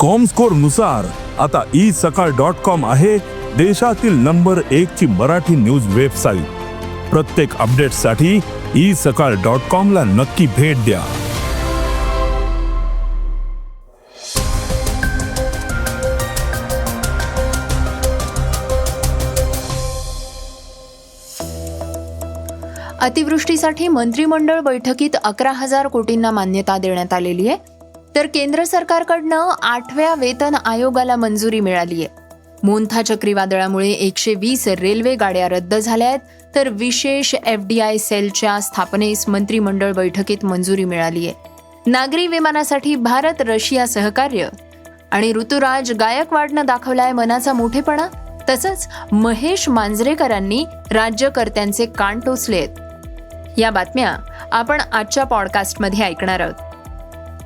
कॉमस्कोरनुसार आता E Sakal dot com आहे देशातील नंबर एक ची मराठी न्यूज वेबसाईट प्रत्येक अपडेटसाठी ई सकाळ डॉट कॉम ला नक्की भेट द्या. अतिवृष्टीसाठी मंत्रिमंडळ बैठकीत अकरा हजार कोटींना मान्यता देण्यात आलेली आहे. तर केंद्र सरकारकडनं आठव्या वेतन आयोगाला मंजुरी मिळाली आहे मोंथा चक्रीवादळामुळे एकशे वीस रेल्वे गाड्या रद्द झाल्या आहेत तर विशेष एफ डी आय सेलच्या स्थापनेस मंत्रिमंडळ बैठकीत मंजुरी मिळाली आहे नागरी विमानासाठी भारत रशिया सहकार्य. आणि ऋतुराज गायकवाडनं दाखवलाय मनाचा मोठेपणा तसंच महेश मांजरेकरांनी राज्यकर्त्यांचे कान टोचले आहेत या बातम्या आपण आजच्या पॉडकास्टमध्ये ऐकणार आहोत.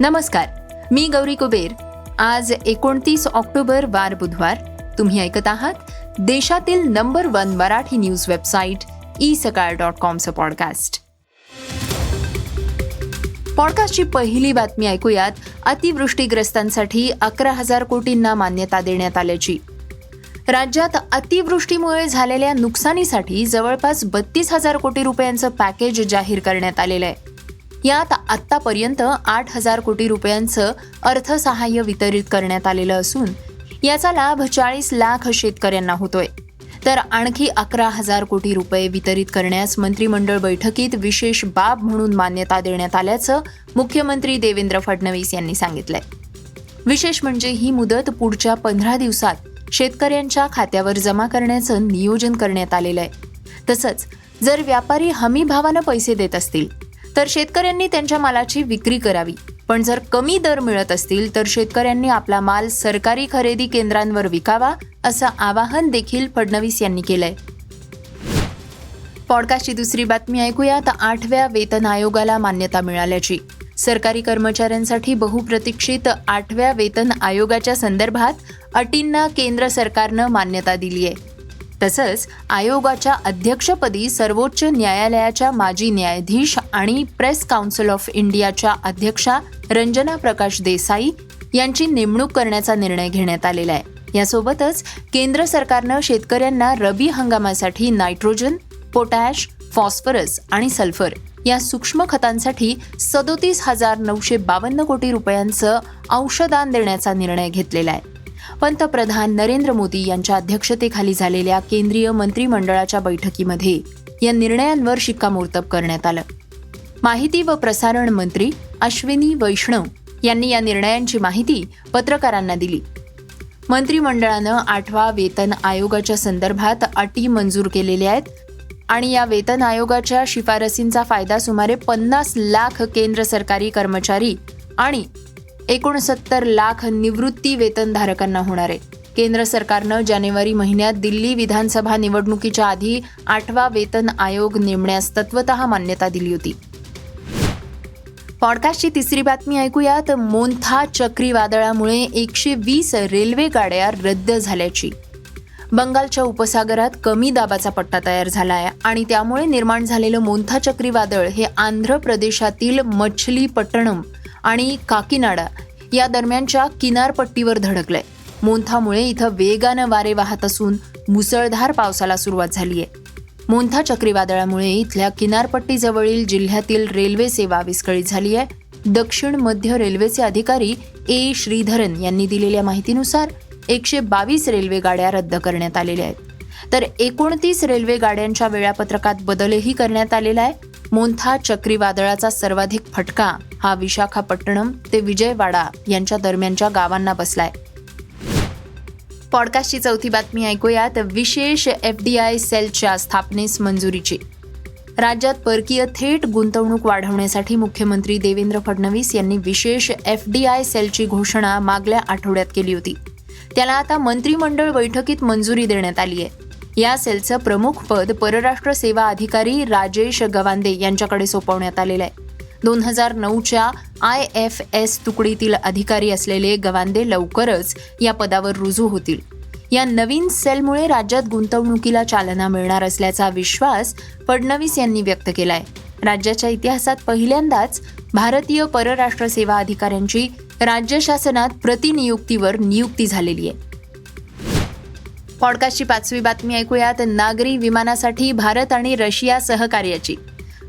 नमस्कार. मी गौरी कुबेर. आज एकोणतीस ऑक्टोबर वार बुधवार. तुम्ही ऐकत आहात देशातील number one Marathi news website e Sakal dot कॉमचं podcast. पॉडकास्टची पहिली बातमी ऐकूयात. अतिवृष्टीग्रस्तांसाठी अकरा हजार कोटींना मान्यता देण्यात आल्याची. राज्यात अतिवृष्टीमुळे झालेल्या नुकसानीसाठी जवळपास बत्तीस हजार कोटी रुपयांचं पॅकेज जाहीर करण्यात आलेलं आहे. यात आत्तापर्यंत आठ हजार कोटी रुपयांचं अर्थसहाय्य वितरित करण्यात आलेलं असून याचा लाभ चाळीस लाख शेतकऱ्यांना होतोय. तर आणखी अकरा हजार कोटी रुपये वितरित करण्यास मंत्रिमंडळ बैठकीत विशेष बाब म्हणून मान्यता देण्यात आल्याचं मुख्यमंत्री देवेंद्र फडणवीस यांनी सांगितलंय. विशेष म्हणजे ही मुदत पुढच्या पंधरा दिवसात शेतकऱ्यांच्या खात्यावर जमा करण्याचं नियोजन करण्यात आलेलं आहे. तसंच जर व्यापारी हमी भावानं पैसे देत असतील तर शेतकऱ्यांनी त्यांच्या मालाची विक्री करावी. पण जर कमी दर मिळत असतील तर शेतकऱ्यांनी आपला माल सरकारी खरेदी केंद्रांवर विकावा असं आवाहन देखील फडणवीस यांनी केलंय. पॉडकास्टची दुसरी बातमी ऐकूया. तर आठव्या वेतन आयोगाला मान्यता मिळाल्याची. सरकारी कर्मचाऱ्यांसाठी बहुप्रतीक्षित आठव्या वेतन आयोगाच्या संदर्भात अटींना केंद्र सरकारनं मान्यता दिली आहे तसंच आयोगाच्या अध्यक्षपदी सर्वोच्च न्यायालयाच्या माजी न्यायाधीश आणि प्रेस काउन्सिल ऑफ इंडियाच्या अध्यक्षा रंजना प्रकाश देसाई यांची नेमणूक करण्याचा निर्णय घेण्यात आलेला आहे. यासोबतच केंद्र सरकारनं शेतकऱ्यांना रबी हंगामासाठी नायट्रोजन पोटॅश फॉस्फरस आणि सल्फर या सूक्ष्म खतांसाठी सदोतीस हजार नऊशे बावन्न कोटी रुपयांचं अंशदान देण्याचा निर्णय घेतलेला आहे. पंतप्रधान नरेंद्र मोदी यांच्या अध्यक्षतेखाली झालेल्या केंद्रीय मंत्रिमंडळाच्या बैठकीमध्ये या निर्णयांवर शिक्कामोर्तब करण्यात आलं. माहिती व प्रसारण मंत्री अश्विनी वैष्णव यांनी या निर्णयांची माहिती पत्रकारांना दिली. मंत्रिमंडळानं आठवा वेतन आयोगाच्या संदर्भात अटी मंजूर केलेल्या आहेत आणि या वेतन आयोगाच्या शिफारसींचा फायदा सुमारे पन्नास लाख केंद्र सरकारी कर्मचारी आणि एकोणसत्तर लाख निवृत्ती वेतनधारकांना होणार आहे. केंद्र सरकारनं जानेवारी महिन्यात दिल्ली विधानसभा निवडणुकीच्या आधी आठवा वेतन आयोग नेमण्यास तत्वतः मान्यता दिली होती. पॉडकास्टची तिसरी बातमी ऐकूयात. मोंथा चक्रीवादळामुळे एकशे वीस रेल्वे गाड्या रद्द झाल्याची. बंगालच्या उपसागरात कमी दाबाचा पट्टा तयार झाला आहे आणि त्यामुळे निर्माण झालेलं मोंथा चक्रीवादळ हे आंध्र प्रदेशातील मछलीपट्टणम आणि काकीनाडा या दरम्यानच्या किनारपट्टीवर धडकलंय. मोंथामुळे इथं वेगानं वारे वाहत असून मुसळधार पावसाला सुरुवात झाली आहे मोंथा चक्रीवादळामुळे इथल्या किनारपट्टीजवळील जिल्ह्यातील रेल्वे सेवा विस्कळीत झाली आहे दक्षिण मध्य रेल्वेचे अधिकारी ए. श्रीधरन यांनी दिलेल्या माहितीनुसार एकशे बावीस रेल्वे गाड्या रद्द करण्यात आलेल्या आहेत. तर एकोणतीस रेल्वे गाड्यांच्या वेळापत्रकात बदलही करण्यात आलेला आहे. मोन्था चक्रीवादळाचा सर्वाधिक फटका. हा विशाखापट्टणम ते विजयवाडा यांच्या दरम्यानच्या गावांना बसलाय. पॉडकास्टची चौथी बातमी ऐकूयात. विशेष एफ डी आय सेलच्या स्थापनेस मंजुरीची. राज्यात परकीय थेट गुंतवणूक वाढवण्यासाठी मुख्यमंत्री देवेंद्र फडणवीस यांनी विशेष एफ डी आय सेलची घोषणा मागल्या आठवड्यात केली होती. त्याला आता मंत्रिमंडळ बैठकीत मंजुरी देण्यात आली आहे या सेलचं प्रमुख पद परराष्ट्र सेवा अधिकारी राजेश गवांदे यांच्याकडे सोपवण्यात आलेलं आहे. दोन हजार नऊच्या आय एफ एस तुकडीतील अधिकारी असलेले गवांदे लवकरच या पदावर रुजू होतील. या नवीन सेलमुळे राज्यात गुंतवणुकीला चालना मिळणार असल्याचा विश्वास फडणवीस यांनी व्यक्त केलाय. राज्याच्या इतिहासात पहिल्यांदाच भारतीय परराष्ट्र सेवा अधिकाऱ्यांची राज्य शासनात प्रतिनियुक्तीवर नियुक्ती झालेली आहे. पॉडकास्टची पाचवी बातमी ऐकूयात. नागरी विमानासाठी भारत आणि रशिया सहकार्याची.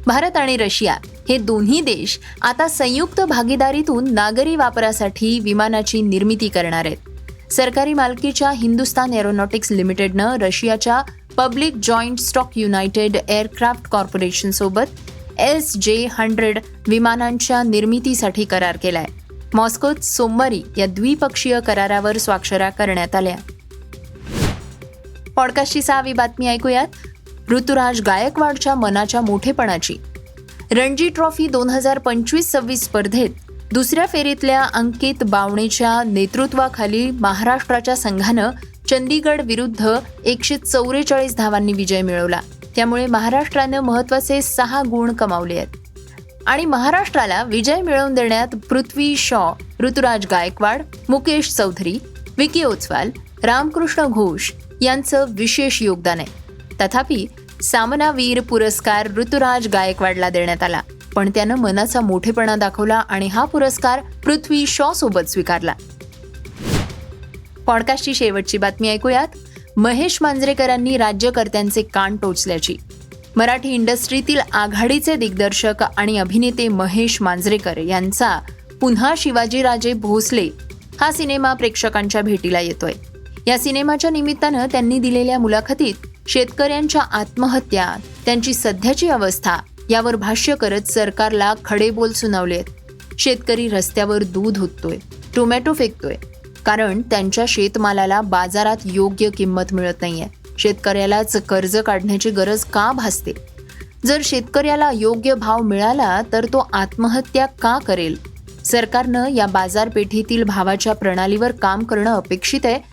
भारत आणि रशिया हे दोन्ही देश आता संयुक्त भागीदारीतून नागरी वापरासाठी विमानाची निर्मिती करणार आहेत. सरकारी मालकीच्या हिंदुस्तान एरोनॉटिक्स लिमिटेडनं रशियाच्या public joint stock united aircraft corporation सोबत एस जे हंड्रेड विमानांच्या निर्मितीसाठी करार केलाय. मॉस्कोत सोमवारी या द्विपक्षीय करारावर स्वाक्षऱ्या करण्यात आल्या. पॉडकास्टची सहावी बातमी ऐकूयात. ऋतुराज गायकवाडच्या मनाच्या मोठेपणाची. रणजी ट्रॉफी दोन हजार पंचवीस सव्वीस स्पर्धेत दुसऱ्या फेरीतल्या अंकित बावणेच्या नेतृत्वाखाली महाराष्ट्राच्या संघानं चंदीगड विरुद्ध एकशे चौवेचाळीस धावांनी विजय मिळवला. त्यामुळे महाराष्ट्रानं महत्त्वाचे सहा गुण कमावले आहेत. आणि महाराष्ट्राला विजय मिळवून देण्यात पृथ्वी शॉ ऋतुराज गायकवाड मुकेश चौधरी विकी ओचवाल रामकृष्ण घोष यांचं विशेष योगदान आहे. तथापि सामनावीर पुरस्कार ऋतुराज गायकवाडला देण्यात आला पण त्यानं मनाचा मोठेपणा दाखवला आणि हा पुरस्कार पृथ्वी शॉ सोबत स्वीकारला. पॉडकास्टची शेवटची बातमी ऐकूयात. महेश मांजरेकरांनी राज्यकर्त्यांचे कान टोचल्याची. मराठी इंडस्ट्रीतील आघाडीचे दिग्दर्शक आणि अभिनेते महेश मांजरेकर यांचा पुन्हा शिवाजीराजे भोसले हा सिनेमा प्रेक्षकांच्या भेटीला येतोय. या सिनेमाच्या निमित्तानं त्यांनी दिलेल्या मुलाखतीत शेतकऱ्यांच्या आत्महत्या त्यांची सध्याची अवस्था यावर भाष्य करत सरकारला खडे बोल सुनावलेत. शेतकरी रस्त्यावर दूध होतोय टोमॅटो फेकतोय. कारण त्यांच्या शेतमालाला बाजारात योग्य किंमत मिळत नाहीये. शेतकऱ्यालाच कर्ज काढण्याची गरज का भासते? जर शेतकऱ्याला योग्य भाव मिळाला तर तो आत्महत्या का करेल? सरकारनं या बाजारपेठेतील भावाच्या प्रणालीवर काम करणं अपेक्षित आहे.